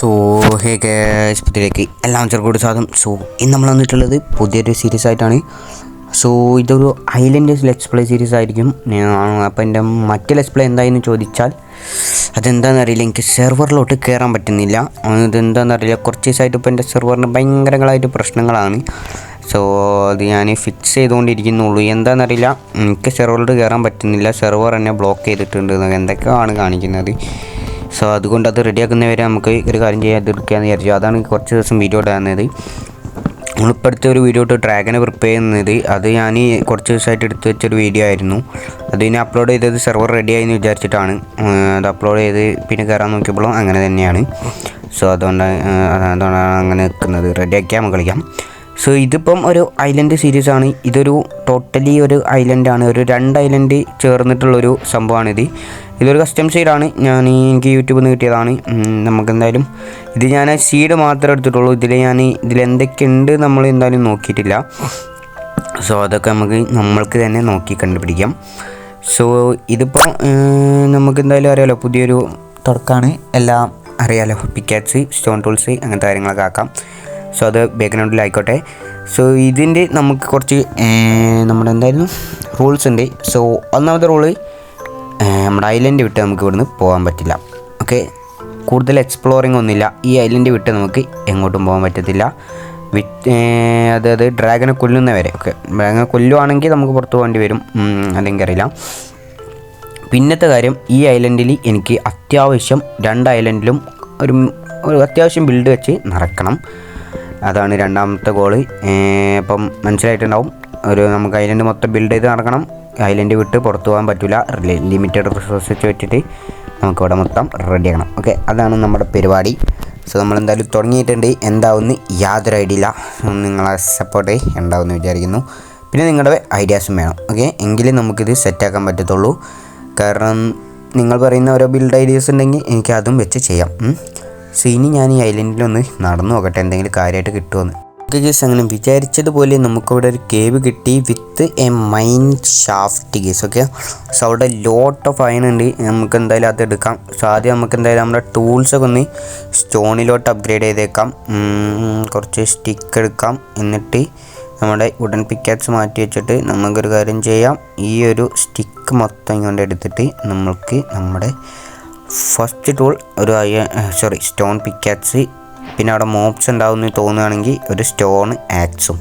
So ഹേ guys പുതിയതിലേക്ക് എല്ലാം ചെറുകൂടി സാധനം so ഇന്ന് നമ്മൾ വന്നിട്ടുള്ളത് പുതിയൊരു സീരീസ് ആയിട്ടാണ്. സോ ഇതൊരു ഐലൻഡ് ലെറ്റ്സ് പ്ലേ സീരീസ് ആയിരിക്കും. അപ്പോൾ എന്റെ മറ്റേ ലെറ്റ്സ് പ്ലേ എന്തായെന്ന് ചോദിച്ചാൽ അതെന്താണെന്ന് അറിയില്ല എനിക്ക് സെർവറിലോട്ട് കയറാൻ പറ്റുന്നില്ല. അതെന്താണെന്ന് അറിയില്ല കുറച്ച് ദിവസമായിട്ട് ഇപ്പോൾ എന്റെ സെർവറിന് ഭയങ്കരങ്ങളായിട്ട് പ്രശ്നങ്ങളാണ്. സോ അത് ഞാൻ ഫിക്സ് ചെയ്തുകൊണ്ടിരിക്കുന്നുള്ളൂ. എന്താണെന്നറിയില്ല എനിക്ക് സെർവറിലോട്ട് കയറാൻ പറ്റുന്നില്ല. സെർവർ എന്നെ ബ്ലോക്ക് ചെയ്തിട്ടുണ്ട്. എന്തൊക്കെയാണ് കാണിക്കുന്നത്? സോ അതുകൊണ്ട് അത് റെഡിയാക്കുന്നവരെ നമുക്ക് ഒരു കാര്യം ചെയ്യാൻ തീർക്കുകയെന്ന് വിചാരിച്ചു. അതാണ് കുറച്ച് ദിവസം വീഡിയോ ഇടാകുന്നത് നമ്മളിപ്പോൾ അടുത്ത ഒരു വീഡിയോ ഇട്ട് ഡ്രാഗനെ പ്രിപ്പയർ ചെയ്യുന്നത്. അത് ഞാൻ കുറച്ച് ദിവസമായിട്ട് എടുത്തു വെച്ചൊരു വീഡിയോ ആയിരുന്നു. അത് ഇനി അപ്ലോഡ് ചെയ്തത് സെർവർ റെഡി ആയി എന്ന് വിചാരിച്ചിട്ടാണ്. അത് അപ്ലോഡ് ചെയ്ത് പിന്നെ കയറാൻ നോക്കിയപ്പോഴും അങ്ങനെ തന്നെയാണ്. സോ അതുകൊണ്ട് അതുകൊണ്ടാണ് അങ്ങനെ നിൽക്കുന്നത് റെഡിയാക്കിയാൽ നമുക്ക് കളിക്കാം. സോ ഇതിപ്പം ഒരു ഐലൻഡ് സീരീസ് ആണ്. ഇതൊരു ടോട്ടലി ഒരു ഐലൻഡാണ് ഒരു രണ്ട് ഐലൻഡ് ചേർന്നിട്ടുള്ളൊരു സംഭവമാണിത്. ഇതൊരു കസ്റ്റം സീഡാണ് ഞാൻ എനിക്ക് യൂട്യൂബിൽ നിന്ന് കിട്ടിയതാണ്. നമുക്കെന്തായാലും ഇത് ഞാൻ സീഡ് മാത്രമേ എടുത്തിട്ടുള്ളൂ. ഇതിൽ ഞാൻ ഇതിലെന്തൊക്കെയുണ്ട് നമ്മൾ എന്തായാലും നോക്കിയിട്ടില്ല. സോ അതൊക്കെ നമുക്ക് നമ്മൾക്ക് തന്നെ നോക്കി കണ്ടുപിടിക്കാം. സോ ഇതിപ്പോൾ നമുക്ക് എന്തായാലും അറിയാലോ. പുതിയൊരു തുടക്കമാണ് എല്ലാം അറിയാലോ. പിക്കാറ്റ്സ് സ്റ്റോൺ ടൂൾസ് അങ്ങനത്തെ കാര്യങ്ങളൊക്കെ ആക്കാം. സോ അത് ബാക്ക്ഗ്രൗണ്ടിലായിക്കോട്ടെ സോ ഇതിന്റെ നമുക്ക് കുറച്ച് നമ്മുടെ എന്തായിരുന്നു? റൂൾസ് ഉണ്ട്. സോ ഒന്നാമത്തെ റൂൾ നമ്മുടെ ഐലൻഡ് വിട്ട് നമുക്ക് ഇവിടുന്ന് പോകാൻ പറ്റില്ല. ഓക്കെ കൂടുതൽ എക്സ്പ്ലോറിങ് ഒന്നുമില്ല. ഈ ഐലൻഡ് വിട്ട് നമുക്ക് എങ്ങോട്ടും പോകാൻ പറ്റത്തില്ല. വിറ്റ് അതായത് ഡ്രാഗനെ കൊല്ലുന്നവരെ ഓക്കെ ഡ്രാഗനെ കൊല്ലുവാണെങ്കിൽ നമുക്ക് പുറത്ത് പോകേണ്ടി വരും. അല്ലെങ്കിൽ അറിയില്ല. പിന്നത്തെ കാര്യം ഈ ഐലൻഡിൽ എനിക്ക് അത്യാവശ്യം രണ്ട് ഐലൻഡിലും ഒരു ഒരു അത്യാവശ്യം ബിൽഡ് വെച്ച് നടക്കണം. അതാണ് രണ്ടാമത്തെ ഗോൾ അപ്പം മനസ്സിലായിട്ടുണ്ടാവും. ഒരു നമുക്ക് ഐലൻഡ് മൊത്തം ബിൽഡ് ചെയ്ത് നടക്കണം. ഐലൻഡ് വിട്ട് പുറത്തു പോകാൻ പറ്റില്ല ലിമിറ്റഡ് റിസോഴ്സ് വെച്ച് വെച്ചിട്ട് നമുക്കിവിടെ മൊത്തം റെഡിയാക്കണം ഓക്കെ അതാണ് നമ്മുടെ പരിപാടി. സോ നമ്മൾ എന്തായാലും തുടങ്ങിയിട്ടുണ്ട്. എന്താവുമെന്ന് യാതൊരു ഐഡിയ ഇല്ല. നിങ്ങളെ സപ്പോർട്ട് ഉണ്ടാവുമെന്ന് വിചാരിക്കുന്നു. പിന്നെ നിങ്ങളുടെ ഐഡിയാസും വേണം. ഓക്കെ എങ്കിലും നമുക്കിത് സെറ്റാക്കാൻ പറ്റത്തുള്ളൂ. കാരണം നിങ്ങൾ പറയുന്ന ഓരോ ബിൽഡ് ഐഡിയാസ് ഉണ്ടെങ്കിൽ എനിക്ക് അതും വെച്ച് ചെയ്യാം. സോ ഇനി ഞാൻ ഈ ഐലൻഡിലൊന്ന് നടന്നു നോക്കട്ടെ എന്തെങ്കിലും കാര്യമായിട്ട് കിട്ടുമെന്ന് ഓക്കെ ഗേസ് അങ്ങനെ വിചാരിച്ചതുപോലെ നമുക്കിവിടെ ഒരു കേവ് കിട്ടി. With a mine shaft guys okay so അവിടെ ലോട്ട് ഓഫ് അയൺ ഉണ്ട്. നമുക്ക് എന്തായാലും അത് എടുക്കാം. സോ ആദ്യം നമുക്ക് എന്തായാലും നമ്മുടെ ടൂൾസൊക്കെ ഒന്ന് സ്റ്റോണിലോട്ട് അപ്ഗ്രേഡ് ചെയ്തേക്കാം. കുറച്ച് സ്റ്റിക്ക് എടുക്കാം. എന്നിട്ട് നമ്മുടെ ഉടൻ പിക്കാറ്റ്സ് മാറ്റി വെച്ചിട്ട് നമുക്കൊരു കാര്യം ചെയ്യാം. ഈ ഒരു സ്റ്റിക്ക് മൊത്തം ഇങ്ങോട്ട് എടുത്തിട്ട് നമ്മൾക്ക് നമ്മുടെ ഫസ്റ്റ് ടൂൾ ഒരു സോറി സ്റ്റോൺ പിക്കാറ്റ്സ്. പിന്നെ അവിടെ മോപ്സ് ഉണ്ടാവുമെന്ന് തോന്നുകയാണെങ്കിൽ ഒരു സ്റ്റോൺ ആക്സും.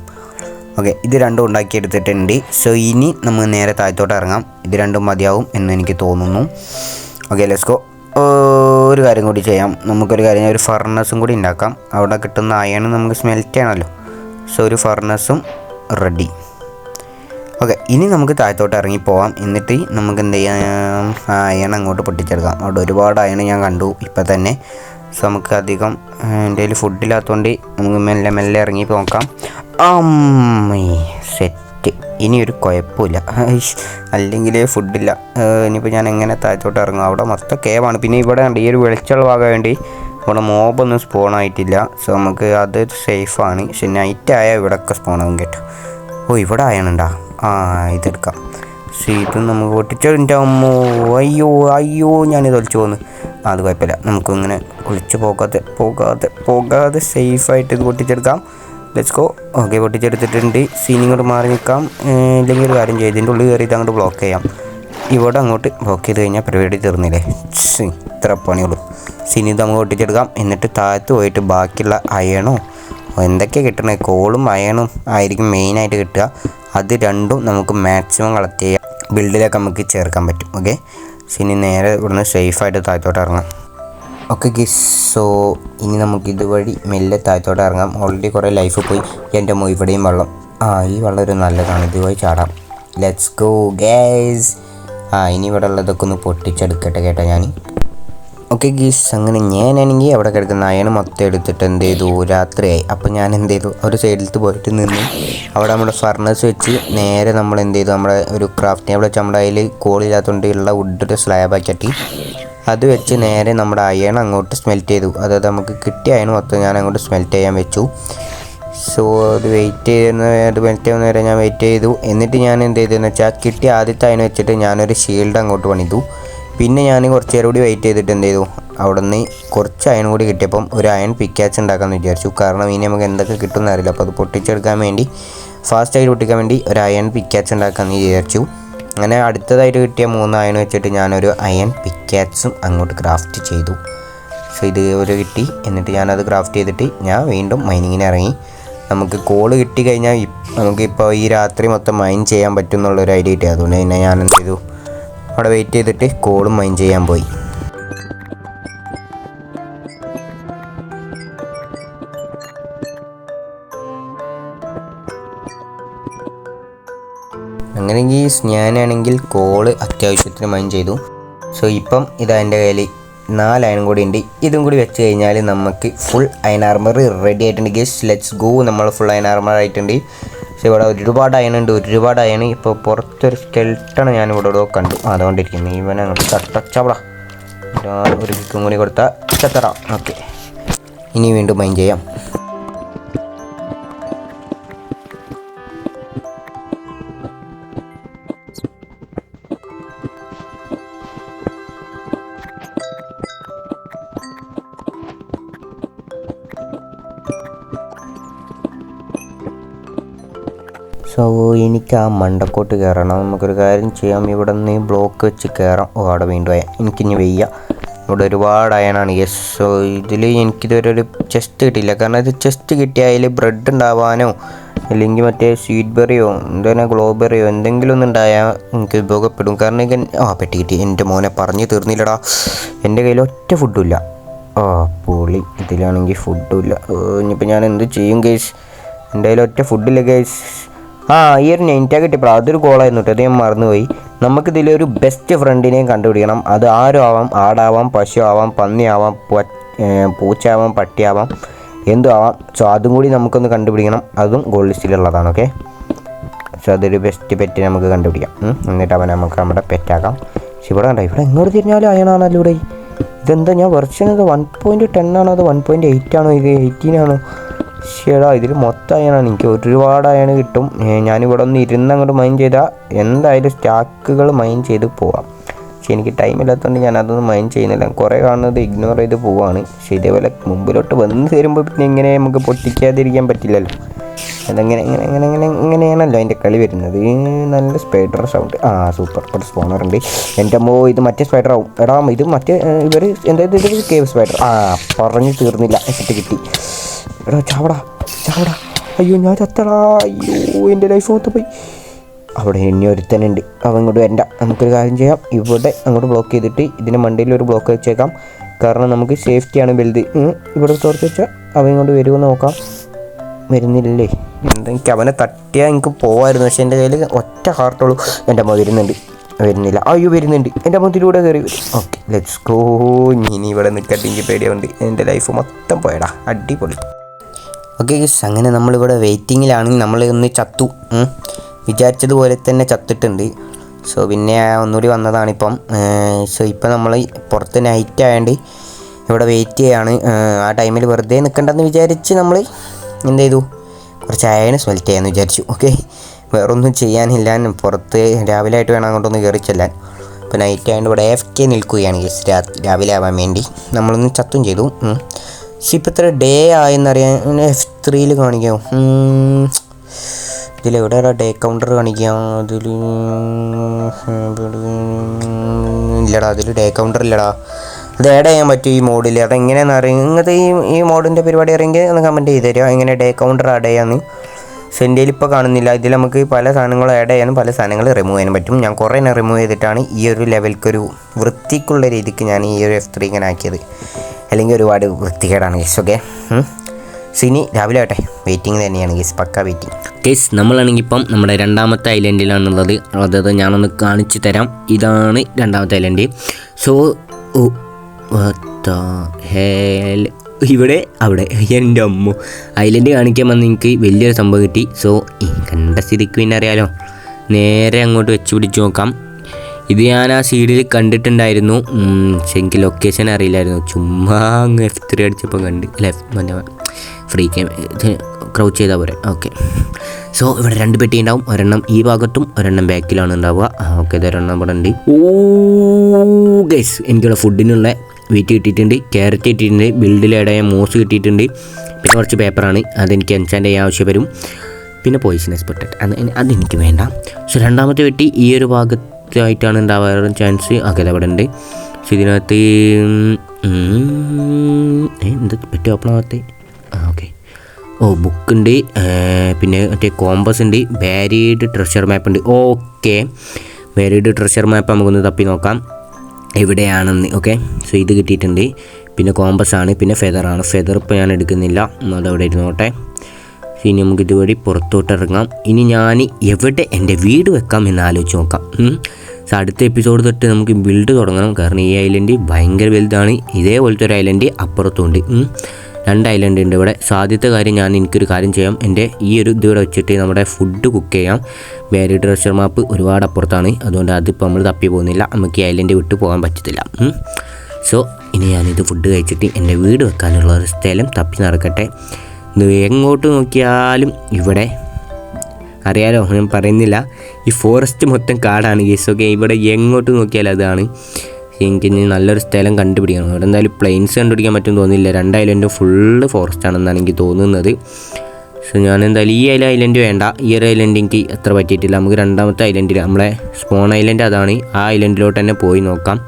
ഓക്കെ ഇത് രണ്ടും ഉണ്ടാക്കിയെടുത്തിട്ടുണ്ട്. സോ ഇനി നമുക്ക് നേരെ താഴത്തോട്ട് ഇറങ്ങാം. ഇത് രണ്ടും മതിയാവും എന്ന് എനിക്ക് തോന്നുന്നു. ഓക്കെ ലെസ്കോ ഒരു കാര്യം കൂടി ചെയ്യാം. നമുക്കൊരു കാര്യം ഒരു ഫർണസും കൂടി ഉണ്ടാക്കാം. അവിടെ കിട്ടുന്ന അയൺ നമുക്ക് സ്മെൽറ്റ് ചെയ്യണമല്ലോ. സോ ഒരു ഫർണസും റെഡി. ഓക്കെ ഇനി നമുക്ക് താഴത്തോട്ട് ഇറങ്ങി പോവാം. എന്നിട്ട് നമുക്ക് എന്ത് ചെയ്യാം? അയൺ അങ്ങോട്ട് പൊട്ടിച്ചെടുക്കാം. അവിടെ ഒരുപാട് അയൺ ഞാൻ കണ്ടു ഇപ്പം തന്നെ. സോ നമുക്ക് അധികം എന്റെ കയ്യിൽ ഫുഡില്ലാത്തതുകൊണ്ട് നമുക്ക് മെല്ലെ മെല്ലെ ഇറങ്ങി നോക്കാം. അമ്മേ സെറ്റ് ഇനി ഒരു കുഴപ്പമില്ല. അല്ലെങ്കിൽ ഫുഡില്ല ഇനിയിപ്പോൾ ഞാൻ എങ്ങനെ താഴത്തോട്ട് ഇറങ്ങും? അവിടെ മൊത്തം കേവാണ് പിന്നെ ഇവിടെ ഈ ഒരു വെളിച്ചുള്ള ഭാഗം വേണ്ടി ഇവിടെ മോബൊന്നും സ്പോൺ ആയിട്ടില്ല. സോ നമുക്ക് അത് സേഫാണ് പക്ഷെ നൈറ്റ് ആയാൽ ഇവിടെയൊക്കെ സ്പോൺ ആകും കേട്ടോ. ഓ ഇവിടെ ആയണുണ്ടാ ആ ഇതെടുക്കാം. സീറ്റും നമുക്ക് പൊട്ടിച്ചതിന്റെ അമ്മോ അയ്യോ അയ്യോ ഞാനിത് ഒളിച്ചു പോകുന്നു അത് കുഴപ്പമില്ല. നമുക്കിങ്ങനെ ഒളിച്ചു പോകാതെ പോകാതെ പോകാതെ സേഫായിട്ട് ഇത് പൊട്ടിച്ചെടുക്കാം. ലെറ്റ്സ് ഗോ ഓക്കെ പൊട്ടിച്ചെടുത്തിട്ടുണ്ട്. സീനിങ്ങോട് മാറി നിൽക്കാം. ഇല്ലെങ്കിൽ ഒരു കാര്യം ചെയ്ത് ഇതിന്റെ ഉള്ളിൽ കയറിയിട്ട് അങ്ങോട്ട് ബ്ലോക്ക് ചെയ്യാം. ഇവിടെ അങ്ങോട്ട് ബ്ലോക്ക് ചെയ്ത് കഴിഞ്ഞാൽ പരിപാടി തീർന്നില്ലേ? ഇത്ര പണിയുള്ളൂ. സീനി ഇത് നമുക്ക് പൊട്ടിച്ചെടുക്കാം. എന്നിട്ട് താഴത്ത് പോയിട്ട് ബാക്കിയുള്ള അയണോ എന്തൊക്കെയാണ് കിട്ടണത് കോളും അയണും ആയിരിക്കും മെയിനായിട്ട് കിട്ടുക. അത് രണ്ടും നമുക്ക് മാക്സിമം കളക്ട് ചെയ്യാം. ബിൽഡിലൊക്കെ നമുക്ക് ചേർക്കാൻ പറ്റും. ഓക്കെ ഇനി നേരെ ഇവിടുന്ന് സേഫായിട്ട് താഴത്തോട്ട് ഇറങ്ങാം. ഓക്കെ ഗിസ് സോ ഇനി നമുക്ക് ഇതുവഴി മെല്ലെ താഴത്തോട്ട് ഇറങ്ങാം. ഓൾറെഡി കുറേ ലൈഫ് പോയി. എന്റെ മൊയ്പടിയും വെള്ളം. ആ ഈ വെള്ളം ഒരു നല്ലതാണ്. ഇതുവഴി ചാടാം. ലെറ്റ്സ് ഗോ ഗേസ് ആ ഇനി ഇവിടെ ഉള്ളതൊക്കെ ഒന്ന് പൊട്ടിച്ചെടുക്കട്ടെ കേട്ടോ ഞാൻ ഓക്കെ ഗീസ് അങ്ങനെ ഞാനാണെങ്കിൽ അവിടെ കിടക്കുന്ന അയൺ മൊത്തം എടുത്തിട്ട് എന്ത് ചെയ്തു? രാത്രിയായി. അപ്പോൾ ഞാൻ എന്ത് ചെയ്തു? ഒരു സൈഡിലത്ത് പോയിട്ട് നിന്ന് അവിടെ നമ്മുടെ ഫർണസ് വെച്ച് നേരെ നമ്മൾ എന്ത് ചെയ്തു? നമ്മുടെ ഒരു ക്രാഫ്റ്റ് ടേബിൾ വെച്ച് നമ്മുടെ അതിൽ കോളില്ലാത്തതുകൊണ്ട് ഉള്ള വുഡ് സ്ലാബ് ആക്കിയിട്ട്. അത് വെച്ച് നേരെ നമ്മുടെ അയൺ അങ്ങോട്ട് സ്മെൽറ്റ് ചെയ്തു. അതായത് നമുക്ക് കിട്ടിയ അയൺ മൊത്തം ഞാൻ അങ്ങോട്ട് സ്മെൽറ്റ് ചെയ്യാൻ വെച്ചു. സോ അത് വെയിറ്റ് ചെയ്യുന്ന അത് മെൽറ്റ് ചെയ്യുന്ന വരെ ഞാൻ വെയിറ്റ് ചെയ്തു. എന്നിട്ട് ഞാൻ എന്ത് ചെയ്തതെന്ന് വെച്ചാൽ കിട്ടിയ ആദ്യത്തെ അയൺ വെച്ചിട്ട് ഞാനൊരു ഷീൽഡ് അങ്ങോട്ട് പണിതു. പിന്നെ ഞാൻ കുറച്ച് നേരം കൂടി വെയിറ്റ് ചെയ്തിട്ട് എന്ത് ചെയ്തു? അവിടെ നിന്ന് കുറച്ച് അയൺ കൂടി കിട്ടിയപ്പം ഒരു അയൺ പിക്കാച്ച് ഉണ്ടാക്കാമെന്ന് വിചാരിച്ചു. കാരണം ഇനി നമുക്ക് എന്തൊക്കെ കിട്ടുമെന്ന് അറിയില്ല. അപ്പോൾ അത് പൊട്ടിച്ചെടുക്കാൻ വേണ്ടി ഫാസ്റ്റായിട്ട് പൊട്ടിക്കാൻ വേണ്ടി ഒരു അയൺ പിക്കാച്ച് ഉണ്ടാക്കാമെന്ന് വിചാരിച്ചു. അങ്ങനെ അടുത്തതായിട്ട് കിട്ടിയ മൂന്ന് അയൺ വെച്ചിട്ട് ഞാനൊരു അയൺ പിക്കാച്ചും അങ്ങോട്ട് ക്രാഫ്റ്റ് ചെയ്തു. സോ ഇത് ഒരു കിട്ടി. എന്നിട്ട് ഞാനത് ക്രാഫ്റ്റ് ചെയ്തിട്ട് ഞാൻ വീണ്ടും മൈനിങ്ങിന് ഇറങ്ങി. നമുക്ക് കോൾ കിട്ടി കഴിഞ്ഞാൽ നമുക്കിപ്പോൾ ഈ രാത്രി മൊത്തം മൈൻ ചെയ്യാൻ പറ്റും എന്നുള്ളൊരു ഐഡിയ കിട്ടി. അതുകൊണ്ട് തന്നെ ഞാൻ എന്ത് ചെയ്തു? അവിടെ വെയിറ്റ് ചെയ്തിട്ട് കോളും മൈൻ ചെയ്യാൻ പോയി. അങ്ങനെങ്കിൽ ഞാനാണെങ്കിൽ കോൾ അത്യാവശ്യത്തിന് മൈൻ ചെയ്തു. സോ ഇപ്പം ഇതാ എന്റെ കയ്യിൽ നാല് അയൺ കൂടി ഉണ്ട്. ഇതും കൂടി വെച്ച് കഴിഞ്ഞാൽ നമുക്ക് ഫുൾ അയൺ ആർമർ റെഡി ആയിട്ടുണ്ട്. ഗസ് ലെറ്റ്സ് ഗോ നമ്മൾ ഫുൾ അയൺ ആർമർ ആയിട്ടുണ്ട്. പക്ഷേ ഇവിടെ ഒരുപാട് അയണുണ്ട് ഒരുപാട് അയണ്. ഇപ്പോൾ പുറത്തൊരു സ്കെൽട്ടാണ് ഞാൻ ഇവിടെ ഇവിടെ കണ്ടു. അതുകൊണ്ടിരിക്കുന്നത് ഇവനെ അങ്ങോട്ട് തട്ടച്ചവള ഒരു കിക്കും കൂടി കൊടുത്താൽ ചത്തറ. ഓക്കെ. ഇനി വീണ്ടും മൈൻ ചെയ്യാം. എനിക്ക് ആ മണ്ടക്കോട്ട് കയറണം നമുക്കൊരു കാര്യം ചെയ്യാം. ഇവിടെ നിന്ന് ബ്ലോക്ക് വെച്ച് കയറാം ഓ അവിടെ വീണ്ടും അയൺ. എനിക്കിനി വയ്യ. ഇവിടെ ഒരുപാട് അയനാണ് യെസ് സോ ഇതിൽ എനിക്കിതുവരെ ഒരു ചെസ്റ്റ് കിട്ടിയില്ല. കാരണം ഇത് ചെസ്റ്റ് കിട്ടിയാൽ ബ്രെഡ് ഉണ്ടാവാനോ അല്ലെങ്കിൽ മറ്റേ സ്വീറ്റ് ബെറിയോ എന്താണ് ഗ്ലോബെറിയോ എന്തെങ്കിലും ഒന്നും ഉണ്ടായാൽ എനിക്ക് ഉപയോഗപ്പെടും. കാരണം എനിക്ക് ആ പെട്ടി കിട്ടി. എന്റെ മോനെ പറഞ്ഞു തീർന്നില്ലടാ. എന്റെ കയ്യിൽ ഒറ്റ ഫുഡും ഇല്ല. ആ പൊളി. ഇതിലാണെങ്കിൽ ഫുഡും ഇല്ല. ഓ, ഇനിയിപ്പോൾ ഞാൻ എന്ത് ചെയ്യും ഗൈസ് എന്റെ കയ്യിൽ ഒറ്റ ഫുഡില്ല ഗൈസ് ആ ഈ ഒരു നെയിന്റാ കിട്ടിയപ്പോൾ അതൊരു കോളായിരുന്നു കേട്ടോ. അത് ഞാൻ മറന്നുപോയി. നമുക്കിതിലൊരു ബെസ്റ്റ് ഫ്രണ്ടിനെയും കണ്ടുപിടിക്കണം. അത് ആരും ആവാം ആടാവാം പശു ആവാം പന്നിയാവാം പൂച്ചാവാം പൂച്ചയാവാം പട്ടിയാവാം എന്തും ആവാം. സോ അതും കൂടി നമുക്കൊന്ന് കണ്ടുപിടിക്കണം. അതും ഗോൾഡ് ലിസ്റ്റിലുള്ളതാണ് ഓക്കെ സോ അതൊരു ബെസ്റ്റ് പെറ്റ് നമുക്ക് കണ്ടുപിടിക്കാം. എന്നിട്ട് അവനെ നമുക്ക് നമ്മുടെ പെറ്റാക്കാം പക്ഷെ ഇവിടെ കണ്ടോ? ഇവിടെ എങ്ങോട്ട് തിരിഞ്ഞാലും അയണാണല്ലോ ഇവിടെ ഇതെന്താ? ഞാൻ വെർഷൻ ഇത് വൺ പോയിന്റ് ടെൻ ആണോ? അത് വൺ പോയിന്റ് എയ്റ്റ് ആണോ? ഇത് എയ്റ്റീൻ ആണോ? ശരിടാ ഇതിൽ മൊത്തം അയണാണ് എനിക്ക് ഒരുപാട് അയണ് കിട്ടും. ഞാനിവിടെ ഒന്ന് ഇരുന്ന് അങ്ങോട്ട് മൈൻ ചെയ്താൽ എന്തായാലും സ്റ്റാക്കുകൾ മൈൻ ചെയ്ത് പോവാം. പക്ഷെ എനിക്ക് ടൈം ഇല്ലാത്തതുകൊണ്ട് ഞാൻ അതൊന്നും മൈൻ ചെയ്യുന്നില്ല. കുറേ കാണുന്നത് ഇഗ്നോർ ചെയ്ത് പോവാണ്. പക്ഷെ ഇതേപോലെ മുമ്പിലോട്ട് വന്ന് തരുമ്പോൾ പിന്നെ എങ്ങനെ നമുക്ക് പൊട്ടിക്കാതിരിക്കാൻ പറ്റില്ലല്ലോ. അതങ്ങനെ ഇങ്ങനെ ഇങ്ങനെ ഇങ്ങനെ ഇങ്ങനെയാണല്ലോ അതിന്റെ കളി വരുന്നത്. നല്ല സ്പൈഡർ സൗണ്ട് ആ സൂപ്പർ ഒരു സ്പോണർ ഉണ്ട്. എന്റെ അമ്മോ ഇത് മറ്റേ സ്പൈഡർ ആവും. എടാ ഇത് മറ്റേ ഇവർ എന്തായത് ഇത്? കേവ് സ്പൈഡർ ആ പറഞ്ഞു തീർന്നില്ല. എന്നിട്ട് കിട്ടി. എടാ ചാവടാ ചാവടാ. അയ്യോ ഞാൻ ചത്തടാ. അയ്യോ എന്റെ ലൈഫ് മൊത്തം പോയി. അവിടെ ഇനി ഒരുത്തനുണ്ട് അവൻ ഇങ്ങോട്ട് വരണ്ട. നമുക്കൊരു കാര്യം ചെയ്യാം. ഇവിടെ അങ്ങോട്ട് ബ്ലോക്ക് ചെയ്തിട്ട് ഇതിന്റെ മണ്ടയിൽ ഒരു ബ്ലോക്ക് വെച്ചേക്കാം. കാരണം നമുക്ക് സേഫ്റ്റിയാണ് വലുത്. ഇവിടെ തുറച്ച് വെച്ചാൽ അവൻ ഇങ്ങോട്ട് വരുമോ നോക്കാം. വരുന്നില്ലേ? എന്താ എനിക്ക് അവനെ തട്ടിയാൽ എനിക്ക് പോവായിരുന്നു. പക്ഷേ എന്റെ കയ്യിൽ ഒറ്റ ഹാർട്ടുള്ളൂ എന്റെ അമ്മ വരുന്നുണ്ട്. വരുന്നില്ല. അയ്യോ വരുന്നുണ്ട്. എന്റെ അമ്മത്തിലൂടെ കയറി ഓക്കെ ലെറ്റ്സ് ഗോ ഇനി ഇവിടെ നിൽക്കട്ടെ പേടിയുണ്ട് എന്റെ ലൈഫ് മൊത്തം പോയടാ. അടിപൊളി. ഓക്കെ അങ്ങനെ നമ്മളിവിടെ വെയിറ്റിങ്ങിലാണ് നമ്മൾ ഇന്ന് ചത്തു. വിചാരിച്ചതുപോലെ തന്നെ ചത്തിട്ടുണ്ട്. സോ പിന്നെ ഒന്നുകൂടി വന്നതാണിപ്പം. സോ ഇപ്പം നമ്മൾ പുറത്ത് നൈറ്റ് ആയതുകൊണ്ട് ഇവിടെ വെയിറ്റ് ചെയ്യാണ്. ആ ടൈമിൽ വെറുതെ നിൽക്കണ്ടെന്ന് വിചാരിച്ച് നമ്മൾ എന്ത് ചെയ്തു കുറച്ച് അയണ് സ്മെൽറ്റ് ചെയ്യാമെന്ന് വിചാരിച്ചു. ഓക്കെ വേറൊന്നും ചെയ്യാനില്ല പുറത്ത് രാവിലെ ആയിട്ട് വേണം അങ്ങോട്ടൊന്ന് കയറി ചെല്ലാൻ. ഇപ്പോൾ നൈറ്റ് ആയതുകൊണ്ട് ഇവിടെ എഫ് കെ നിൽക്കുകയാണ് ഗസ് രാവിലെ ആവാൻ വേണ്ടി. നമ്മളൊന്ന് ചത്തും ചെയ്തു. പക്ഷെ ഇപ്പം ഇത്ര ഡേ ആയെന്നറിയാൻ എഫ് ത്രീയിൽ കാണിക്കാം. ഇതിലെവിടെയാണ് ഡേ കൗണ്ടർ കാണിക്കാം? അതിൽ ഇല്ലടാ അതിൽ ഡേ കൗണ്ടർ ഇല്ലടാ. അത് ആഡ് ചെയ്യാൻ പറ്റും ഈ മോഡിൽ അതെങ്ങനെയാണെന്ന് അറിയാം ഇങ്ങനത്തെ ഈ ഈ മോഡിന്റെ പരിപാടി അറിയെങ്കിൽ ഒന്ന് കമന്റ് ചെയ്ത് തരിക. എങ്ങനെ ഡേ കൗണ്ടർ ആഡ് ചെയ്യാമെന്ന് എന്റെ ഇപ്പോൾ കാണുന്നില്ല. ഇതിൽ നമുക്ക് പല സാധനങ്ങളും ആഡ് ചെയ്യാനും പല സാധനങ്ങൾ റിമൂവ് ചെയ്യാനും പറ്റും. ഞാൻ കുറേ എണ്ണം റിമൂവ് ചെയ്തിട്ടാണ് ഈ ഒരു ലെവൽക്കൊരു വൃത്തിക്കുള്ള രീതിക്ക് ഞാൻ ഈ ഒരു എഫ് ത്രീ ഇങ്ങനെ ആക്കിയത്. അല്ലെങ്കിൽ ഒരുപാട് വൃത്തികേടാണ് ഗസ് ഓക്കെ സോ ഇനി രാവിലെ ആട്ടെ വെയിറ്റിംഗ് തന്നെയാണ് ഗസ് പക്ക വെയിറ്റിംഗ് കേസ് നമ്മളാണെങ്കിൽ ഇപ്പം നമ്മുടെ രണ്ടാമത്തെ ഐലൻഡിലാണുള്ളത് അതായത് ഞാനൊന്ന് കാണിച്ചു തരാം. ഇതാണ് രണ്ടാമത്തെ ഐലൻഡ് സോ ഇവിടെ അവിടെ. എന്റെ അമ്മ. ഐലൻഡ് കാണിക്കാൻ വന്ന് എനിക്ക് വലിയൊരു സംഭവം കിട്ടി. സോ കണ്ട സ്ഥിതിക്ക് പിന്നെ അറിയാലോ. നേരെ അങ്ങോട്ട് വെച്ച് പിടിച്ച് നോക്കാം. ഇത് ഞാൻ ആ സീഡിൽ കണ്ടിട്ടുണ്ടായിരുന്നു. പക്ഷെ എനിക്ക് ലൊക്കേഷൻ അറിയില്ലായിരുന്നു. ചുമ്മാ അങ്ങ് എഫ് ത്രീ അടിച്ചപ്പോൾ കണ്ട്. ലെഫ്റ്റ് മറ്റേ ഫ്രീ ക്യാം ഇത് ക്രൗച്ച് ചെയ്താൽ പോരെ. ഓക്കെ സോ ഇവിടെ രണ്ട് പെട്ടി ഉണ്ടാവും. ഒരെണ്ണം ഈ ഭാഗത്തും ഒരെണ്ണം ബാക്കിലാണ് ഉണ്ടാവുക. ഓക്കെ ഇതൊരെണ്ണം ഇവിടെ ഉണ്ട് ഓ ഗൈസ് എനിക്കുള്ള ഫുഡിനുള്ള വീറ്റ് കിട്ടിയിട്ടുണ്ട് ക്യാരറ്റ് കിട്ടിയിട്ടുണ്ട് ബിൽഡിലിടയ മോസ് കിട്ടിയിട്ടുണ്ട്. പിന്നെ കുറച്ച് പേപ്പറാണ് അതെനിക്ക് എൻസാന്റെ ആവശ്യം വരും. പിന്നെ പോയിസണസ് പൊട്ടറ്റ് അത് അതെനിക്ക് വേണ്ട. സോ രണ്ടാമത്തെ വെട്ടി ഈ ഒരു ഭാഗത്തായിട്ടാണ് ഉണ്ടാവാറ് ചാൻസ് ഉണ്ട് സോ ഇതിനകത്ത് എന്ത് പറ്റി ഓപ്പൺ ആവാത്ത? ഓക്കെ ഓ ബുക്ക് ഉണ്ട് പിന്നെ മറ്റേ കോമ്പസ് ഉണ്ട് ബാരീഡ് ട്രഷർ മാപ്പ് ഉണ്ട്. ഓക്കെ ബാരീഡ് ട്രഷർ മാപ്പ് നമുക്കൊന്ന് തപ്പി നോക്കാം. എവിടെയാണെന്ന് ഓക്കെ സോ ഇത് കിട്ടിയിട്ടുണ്ട്. പിന്നെ കോമ്പസ് ആണ് പിന്നെ ഫെദറാണ് ഫെദർ ഇപ്പോൾ ഞാൻ എടുക്കുന്നില്ല. അവിടെ ഇരുന്നോട്ടെ. ഇനി നമുക്ക് ഇതുവഴി പുറത്തോട്ട് ഇറങ്ങാം. ഇനി ഞാൻ എവിടെ എന്റെ വീട് വെക്കാം എന്ന് ആലോചിച്ച് നോക്കാം. സോ അടുത്ത എപ്പിസോഡ് തൊട്ട് നമുക്ക് ബിൽഡ് തുടങ്ങണം. കാരണം ഈ ഐലൻഡ് ഭയങ്കര വലുതാണ്. ഇതേപോലത്തെ ഒരു ഐലൻഡ് അപ്പുറത്തുണ്ട്. രണ്ട് ഐലൻഡ് ഉണ്ട്. ഇവിടെ ആദ്യത്തെ കാര്യം ഞാൻ എനിക്കൊരു കാര്യം ചെയ്യാം. എന്റെ ഈ ഒരു ഇത് ഇവിടെ വെച്ചിട്ട് നമ്മുടെ ഫുഡ് കുക്ക് ചെയ്യാം. വേറെ ട്രഷർ മാപ്പ് ഒരുപാട് അപ്പുറത്താണ്. അതുകൊണ്ട് അതിപ്പോൾ നമ്മൾ തപ്പി പോകുന്നില്ല. നമുക്ക് ഈ ഐലൻഡ് വിട്ട് പോകാൻ പറ്റത്തില്ല. സോ ഇനി ഞാനിത് ഫുഡ് കഴിച്ചിട്ട് എന്റെ വീട് വെക്കാനുള്ള ഒരു സ്ഥലം തപ്പി നടക്കട്ടെ. എങ്ങോട്ട് നോക്കിയാലും ഇവിടെ. അറിയാലോ ഞാൻ പറയുന്നില്ല. ഈ ഫോറസ്റ്റ് മൊത്തം കാടാണ്. ഗേസ് ഓക്കെ ഇവിടെ എങ്ങോട്ട് നോക്കിയാലും അതാണ്. എനിക്ക് ഇനി നല്ലൊരു സ്ഥലം കണ്ടുപിടിക്കണം. അവിടെ എന്തായാലും പ്ലെയിൻസ് കണ്ടുപിടിക്കാൻ പറ്റും തോന്നുന്നില്ല. രണ്ട് ഐലൻഡും ഫുള്ള് ഫോറസ്റ്റ് ആണെന്നാണ് എനിക്ക് തോന്നുന്നത്. സോ ഞാൻ എന്തായാലും ഈ ഐല ഐലൻഡ് വേണ്ട. ഈ ഒരു ഐലൻഡ് എനിക്ക് അത്ര പറ്റിയിട്ടില്ല. നമുക്ക് രണ്ടാമത്തെ ഐലൻഡിൽ നമ്മളെ സ്പോൺ ഐലൻഡ് അതാണ്. ആ ഐലൻഡിലോട്ട് തന്നെ പോയി നോക്കാം.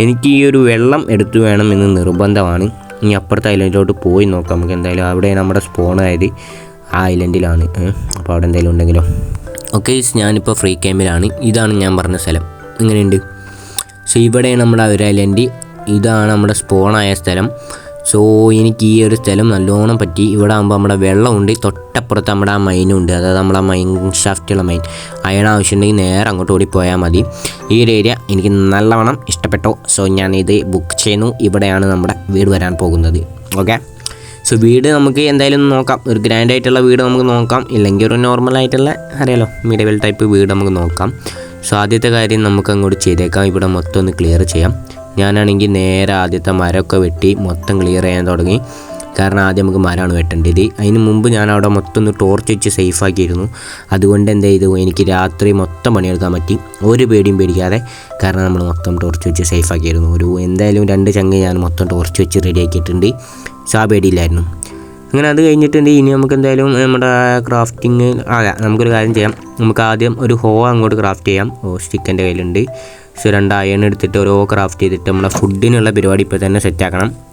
എനിക്ക് ഈ ഒരു വെള്ളം എടുത്തു വേണം എന്ന് നിർബന്ധമാണ്. ഇനി അപ്പുറത്തെ ഐലൻഡിലോട്ട് പോയി നോക്കാം. നമുക്ക് എന്തായാലും അവിടെ നമ്മുടെ സ്പോൺ ആയത് ആ ഐലൻഡിലാണ് അപ്പോൾ അവിടെ എന്തെങ്കിലും ഉണ്ടെങ്കിലോ. ഓക്കെ ഞാനിപ്പോൾ ഫ്രീ ക്യാമ്പിലാണ് ഇതാണ് ഞാൻ പറഞ്ഞ സ്ഥലം. എങ്ങനെയുണ്ട്? സോ ഇവിടെയാണ് നമ്മുടെ ഒരു ഐലൻഡ് ഇതാണ് നമ്മുടെ സ്പോണായ സ്ഥലം. സോ എനിക്ക് ഈ ഒരു സ്ഥലം നല്ലോണം പറ്റി. ഇവിടെ ആകുമ്പോൾ നമ്മുടെ വെള്ളമുണ്ട്. തൊട്ടപ്പുറത്ത് നമ്മുടെ ആ മൈനും ഉണ്ട് അതായത് നമ്മുടെ മൈൻ ഷാഫ്റ്റുള്ള മൈൻ. അയൺ ആവശ്യമുണ്ടെങ്കിൽ നേരെ അങ്ങോട്ട് ഓടി പോയാൽ മതി. ഈ ഒരു ഏരിയ എനിക്ക് നല്ലവണ്ണം ഇഷ്ടപ്പെട്ടു. സോ ഞാൻ ഇത് ബുക്ക് ചെയ്യുന്നു. ഇവിടെയാണ് നമ്മുടെ വീട് വരാൻ പോകുന്നത്. ഓക്കെ സോ വീട് നമുക്ക് എന്തായാലും നോക്കാം. ഒരു ഗ്രാൻഡ് ആയിട്ടുള്ള വീട് നമുക്ക് നോക്കാം. ഇല്ലെങ്കിൽ ഒരു നോർമൽ ആയിട്ടുള്ള അറിയാലോ മിഡവൽ ടൈപ്പ് വീട് നമുക്ക് നോക്കാം. സോ ആദ്യത്തെ കാര്യം നമുക്ക് അങ്ങോട്ട് ചെയ്തേക്കാം. ഇവിടെ മൊത്തം ഒന്ന് ക്ലിയർ ചെയ്യാം. ഞാനാണെങ്കിൽ നേരെ ആദ്യത്തെ മരമൊക്കെ വെട്ടി മൊത്തം ക്ലിയർ ചെയ്യാൻ തുടങ്ങി. കാരണം ആദ്യം നമുക്ക് മരമാണ് വെട്ടേണ്ടത്. അതിന് മുമ്പ് ഞാൻ അവിടെ മൊത്തം ഒന്ന് ടോർച്ച് വെച്ച് സേഫ് ആക്കിയിരുന്നു. അതുകൊണ്ട് എന്ത് ചെയ്തു? എനിക്ക് രാത്രി മൊത്തം പണിയെടുക്കാൻ പറ്റി. ഒരു പേടിയും പേടിക്കാതെ കാരണം നമ്മൾ മൊത്തം ടോർച്ച് വെച്ച് സേഫ് ആക്കിയിരുന്നു. ഒരു എന്തായാലും രണ്ട് ചങ്ങ ഞാൻ മൊത്തം ടോർച്ച് വെച്ച് റെഡി ആക്കിയിട്ടുണ്ട്. സോ ആ പേടിയില്ലായിരുന്നു. അങ്ങനെ അത് കഴിഞ്ഞിട്ടുണ്ട് ഇനി നമുക്ക് എന്തായാലും നമ്മുടെ ക്രാഫ്റ്റിങ് അല്ല നമുക്കൊരു കാര്യം ചെയ്യാം. നമുക്ക് ആദ്യം ഒരു ഹോ അങ്ങോട്ട് ക്രാഫ്റ്റ് ചെയ്യാം. ഓ സ്റ്റിക്കന്റെ കയ്യിലുണ്ട്. സോ രണ്ട് അയൺ എടുത്തിട്ട് ഓരോ ക്രാഫ്റ്റ് ചെയ്തിട്ട് നമ്മുടെ ഫുഡിനുള്ള പരിപാടി ഇപ്പോൾ തന്നെ സെറ്റ് ആക്കണം.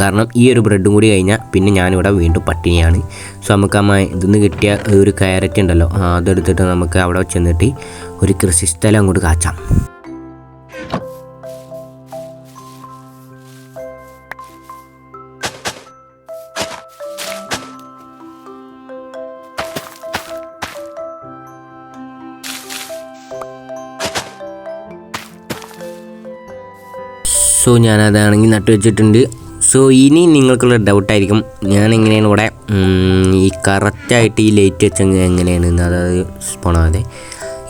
കാരണം ഈ ഒരു ബ്രെഡും കൂടി കഴിഞ്ഞാൽ പിന്നെ ഞാനിവിടെ വീണ്ടും പട്ടിണിയാണ്. സോ നമുക്ക് ആ ഇതിന്ന് കിട്ടിയ ഒരു ക്യാരറ്റ് ഉണ്ടല്ലോ ആ, അതെടുത്തിട്ട് നമുക്ക് അവിടെ ചെന്നിട്ട് ഒരു കൃഷിസ്ഥലം അങ്ങോട്ട് കാച്ചാം. സോ ഞാനതാണെങ്കിൽ നട്ടു വെച്ചിട്ടുണ്ട്. സോ ഇനി നിങ്ങൾക്കുള്ള ഡൗട്ടായിരിക്കും. ഞാൻ എങ്ങനെയാണ് ഇവിടെ ഈ കറക്റ്റായിട്ട് ഈ ലൈറ്റ് വെച്ച എങ്ങനെയാണ് അതായത് പോണാതെ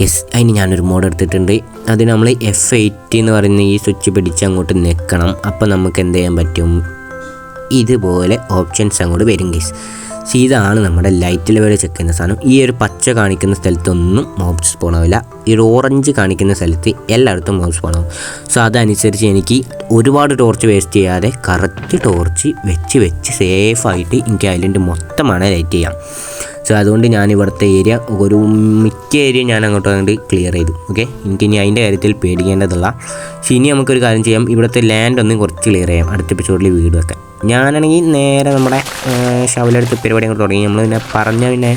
യെസ് അതിന് ഞാനൊരു മോഡ് എടുത്തിട്ടുണ്ട്. അത് നമ്മൾ എഫ് എയ്റ്റ് എന്ന് പറയുന്ന ഈ സ്വിച്ച് പിടിച്ച് അങ്ങോട്ട് നിൽക്കണം. അപ്പോൾ നമുക്ക് എന്ത് ചെയ്യാൻ പറ്റും? ഇതുപോലെ ഓപ്ഷൻസ് അങ്ങോട്ട് വരും ഗൈസ് സോ ഇതാണ് നമ്മുടെ ലൈറ്റ് ലെവൽ ചെക്ക് ചെയ്യുന്ന സാധനം. ഈ ഒരു പച്ച കാണിക്കുന്ന സ്ഥലത്തൊന്നും മോബ്സ് സ്പോൺ ഈ ഒരു ഓറഞ്ച് കാണിക്കുന്ന സ്ഥലത്ത് എല്ലായിടത്തും മോബ്സ് ആവും. സോ അതനുസരിച്ച് എനിക്ക് ഒരുപാട് ടോർച്ച് വേസ്റ്റ് ചെയ്യാതെ കറക്റ്റ് ടോർച്ച് വെച്ച് വെച്ച് സേഫായിട്ട് എനിക്ക് ഐലൻഡ് മൊത്തമാണ് ലൈറ്റ് ചെയ്യാം. സോ അതുകൊണ്ട് ഞാൻ ഇവിടുത്തെ ഏരിയ ഒരു മിക്ക ഏരിയ ഞാൻ അങ്ങോട്ട് അങ്ങോട്ട് ക്ലിയർ ചെയ്തു. ഓക്കെ എനിക്ക് ഇനി അതിന്റെ കാര്യത്തിൽ പേടിക്കേണ്ടതല്ല. ഇനി നമുക്കൊരു കാര്യം ചെയ്യാം. ഇവിടുത്തെ ലാൻഡ് ഒന്ന് കുറച്ച് ക്ലിയർ ചെയ്യാം. അടുത്ത എപ്പിസോഡിൽ വീട് വെക്കാൻ. ഞാനാണെങ്കിൽ നേരെ നമ്മുടെ ഷവലെടുത്ത് പരിപാടി അങ്ങോട്ട് തുടങ്ങി. നമ്മൾ പിന്നെ പറഞ്ഞാൽ പിന്നെ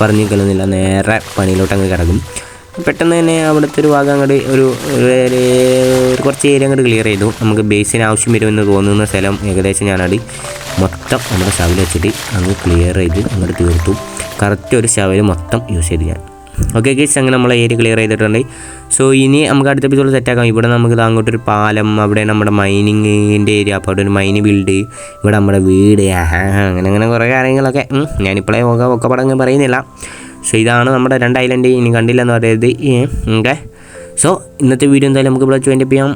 പറഞ്ഞു കളുന്നില്ല നേരെ പണിയിലോട്ട് അങ്ങ് കിടക്കും. പെട്ടെന്ന് തന്നെ അവിടുത്തെ ഒരു ഭാഗം അങ്ങോട്ട് ഒരു ഒരു ഒരു കുറച്ച് ഏരിയ അങ്ങോട്ട് ക്ലിയർ ചെയ്തു. നമുക്ക് ബേസിന് ആവശ്യം വരുമെന്ന് തോന്നുന്ന സ്ഥലം ഏകദേശം ഞാനത് മൊത്തം നമ്മുടെ ഷവൽ വെച്ചിട്ട് അങ്ങ് ക്ലിയർ ചെയ്ത് അങ്ങോട്ട് തീർത്തു. കറക്റ്റ് ഒരു ഷവൽ മൊത്തം യൂസ് ചെയ്ത് ഞാൻ. ഓക്കെ ഗേസ് അങ്ങനെ നമ്മളെ ഏരിയ ക്ലിയർ ചെയ്തിട്ടുണ്ട്. സോ ഇനി നമുക്ക് അടുത്ത എപ്പിസോഡ് സെറ്റാക്കാം ഇവിടെ നമുക്ക് അങ്ങോട്ടൊരു പാലം അവിടെ നമ്മുടെ മൈനിങ്ങിന്റെ ഏരിയ അപ്പോൾ അവിടെ ഒരു മൈന് ബിൽഡ് ഇവിടെ നമ്മുടെ വീട് അങ്ങനെ അങ്ങനെ കുറേ കാര്യങ്ങളൊക്കെ. ഞാനിപ്പോഴേ ഒക്കെ ഒക്കെ പടങ്ങ് പറയുന്നില്ല. സോ ഇതാണ് നമ്മുടെ രണ്ട് ഐലൻഡ് ഇനി കണ്ടില്ല എന്ന് പറയുന്നത് ഓക്കെ സോ ഇന്നത്തെ വീഡിയോ എന്തായാലും നമുക്ക് ഇവിടെ വെച്ച് ചെയ്യാം.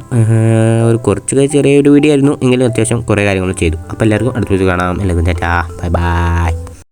ഒരു കുറച്ച് ചെറിയൊരു വീഡിയോ ആയിരുന്നു. എങ്കിലും അത്യാവശ്യം കുറേ കാര്യങ്ങൾ ചെയ്തു. അപ്പോൾ എല്ലാവർക്കും അടുത്ത വീഡിയോ കാണാം. എല്ലാവർക്കും ചേട്ടാ ബൈ ബൈ